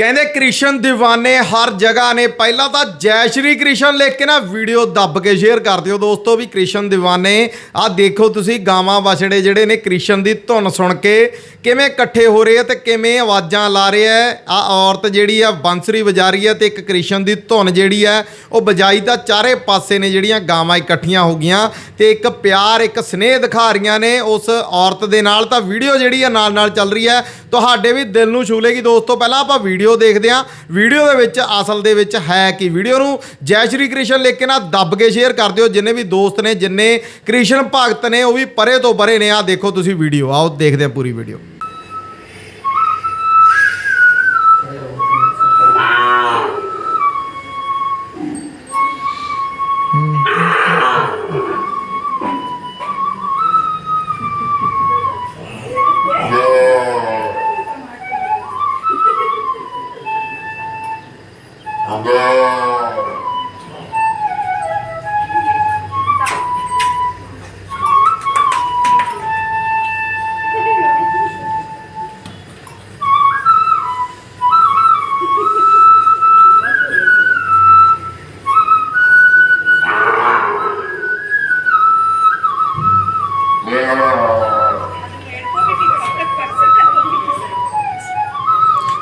ਕਹਿੰਦੇ ਕ੍ਰਿਸ਼ਨ دیਵਾਨੇ ਹਰ ਜਗ੍ਹਾ ਨੇ। ਪਹਿਲਾਂ ਤਾਂ ਜੈ ਸ਼੍ਰੀ ਕ੍ਰਿਸ਼ਨ ਲਿਖ ਕੇ ਨਾ ਵੀਡੀਓ ਦੱਬ ਕੇ ਸ਼ੇਅਰ ਕਰ ਦਿਓ ਦੋਸਤੋ ਵੀ ਕ੍ਰਿਸ਼ਨ دیਵਾਨੇ ਆ ਦੇਖੋ ਤੁਸੀਂ ਗਾਵਾਂ ਵਸੜੇ ਜਿਹੜੇ ਨੇ ਕ੍ਰਿਸ਼ਨ ਦੀ ਧੁਨ ਸੁਣ ਕੇ ਕਿਵੇਂ ਇਕੱਠੇ ਹੋ ਰਹੇ ਆ ਤੇ ਕਿਵੇਂ ਆਵਾਜ਼ਾਂ ਲਾ ਰਹੇ ਆ। ਆ ਔਰਤ ਜਿਹੜੀ ਆ ਬੰਸਰੀ ਵਜਾ ਰਹੀ ਆ ਤੇ ਇੱਕ ਕ੍ਰਿਸ਼ਨ ਦੀ ਧੁਨ ਜਿਹੜੀ ਆ, ਉਹ ਬਜਾਈ ਤਾਂ ਚਾਰੇ ਪਾਸੇ ਨੇ ਜਿਹੜੀਆਂ ਗਾਵਾਂ ਇਕੱਠੀਆਂ ਹੋ ਗਈਆਂ ਤੇ ਇੱਕ ਪਿਆਰ, ਇੱਕ ਸਨੇਹ ਦਿਖਾ ਰਹੀਆਂ ਨੇ ਉਸ ਔਰਤ ਦੇ ਨਾਲ। ਤਾਂ ਵੀਡੀਓ ਜਿਹੜੀ ਆ ਨਾਲ ਨਾਲ ਚੱਲ ਰਹੀ ਆ। ਤੁਹਾਡੇ ਵੀ ਦਿਲ ਨੂੰ ਛੂ ਲੇਗੀ ਦੋਸਤੋ। ਪਹਿਲਾਂ ਆਪਾਂ ਵੀਡੀਓ ਦੇਖਦੇ ਹਾਂ। ਵੀਡੀਓ ਦੇ ਵਿੱਚ, ਅਸਲ ਦੇ ਵਿੱਚ ਹੈ ਕਿ ਵੀਡੀਓ ਨੂੰ? ਜੈ ਸ਼੍ਰੀ ਕ੍ਰਿਸ਼ਨ ਲਿਖ ਕੇ ਨਾ ਦੱਬ ਕੇ ਸ਼ੇਅਰ ਕਰ ਦਿਓ। ਜਿੰਨੇ ਵੀ ਦੋਸਤ ਨੇ, ਜਿੰਨੇ ਕ੍ਰਿਸ਼ਨ ਭਗਤ ਨੇ, ਉਹ ਵੀ ਪਰੇ ਤੋਂ ਪਰੇ ਨੇ। ਆ ਦੇਖੋ ਤੁਸੀਂ ਵੀਡੀਓ। ਆਓ, ਦੇਖਦੇ ਹਾਂ ਪੂਰੀ ਵੀਡੀਓ।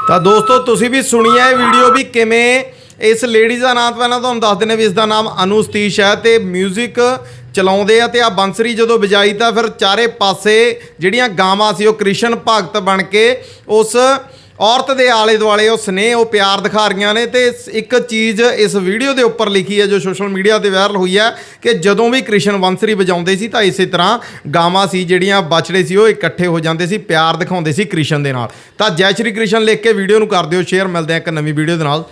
ਤਾਂ ਦੋਸਤੋ ਤੁਸੀਂ ਵੀ ਸੁਣੀ ਇਹ ਵੀਡੀਓ ਵੀ ਕਿਵੇਂ ਇਸ ਲੇਡੀ ਦਾ ਨਾਮ ਪਹਿਲਾਂ ਤੁਹਾਨੂੰ ਦੱਸ ਦਿੰਦੇ ਵੀ ਇਸ ਦਾ ਨਾਮ ਅਨੂ ਸਤੀਸ਼ ਹੈ ਤੇ 뮤직 ਚਲਾਉਂਦੇ ਆ ਤੇ ਆ ਬੰਸਰੀ ਜਦੋਂ ਵਜਾਈ ਤਾਂ ਫਿਰ ਚਾਰੇ ਪਾਸੇ ਜਿਹੜੀਆਂ ਗਾਵਾਂ ਸੀ ਉਹ ਕ੍ਰਿਸ਼ਨ ਭਗਤ ਬਣ ਕੇ ਉਸ ਔਰਤ ਦੇ ਆਲੇ ਦੁਆਲੇ ਉਹ ਸਨੇਹ, ਉਹ ਪਿਆਰ ਦਿਖਾ ਰਹੀਆਂ ਨੇ ਤੇ ਇੱਕ ਚੀਜ਼ ਇਸ ਵੀਡੀਓ ਦੇ ਉੱਪਰ ਲਿਖੀ ਹੈ ਜੋ ਸੋਸ਼ਲ ਮੀਡੀਆ ਤੇ ਵਾਇਰਲ ਹੋਈ ਹੈ ਕਿ ਜਦੋਂ ਵੀ ਕ੍ਰਿਸ਼ਨ ਬੰਸਰੀ ਵਜਾਉਂਦੇ ਸੀ ਤਾਂ ਇਸੇ ਤਰ੍ਹਾਂ ਗਾਵਾਂ ਸੀ ਜਿਹੜੀਆਂ ਬਛੜੇ ਸੀ ਉਹ ਇਕੱਠੇ ਹੋ ਜਾਂਦੇ ਸੀ, ਪਿਆਰ ਦਿਖਾਉਂਦੇ ਸੀ ਕ੍ਰਿਸ਼ਨ ਦੇ ਨਾਲ। ਤਾਂ ਜੈ ਸ਼੍ਰੀ ਕ੍ਰਿਸ਼ਨ ਲਿਖ ਕੇ ਵੀਡੀਓ ਨੂੰ ਕਰ ਦਿਓ ਸ਼ੇਅਰ ਮਿਲਦੇ ਆ ਇੱਕ ਨਵੀਂ ਵੀਡੀਓ ਦੇ ਨਾਲ।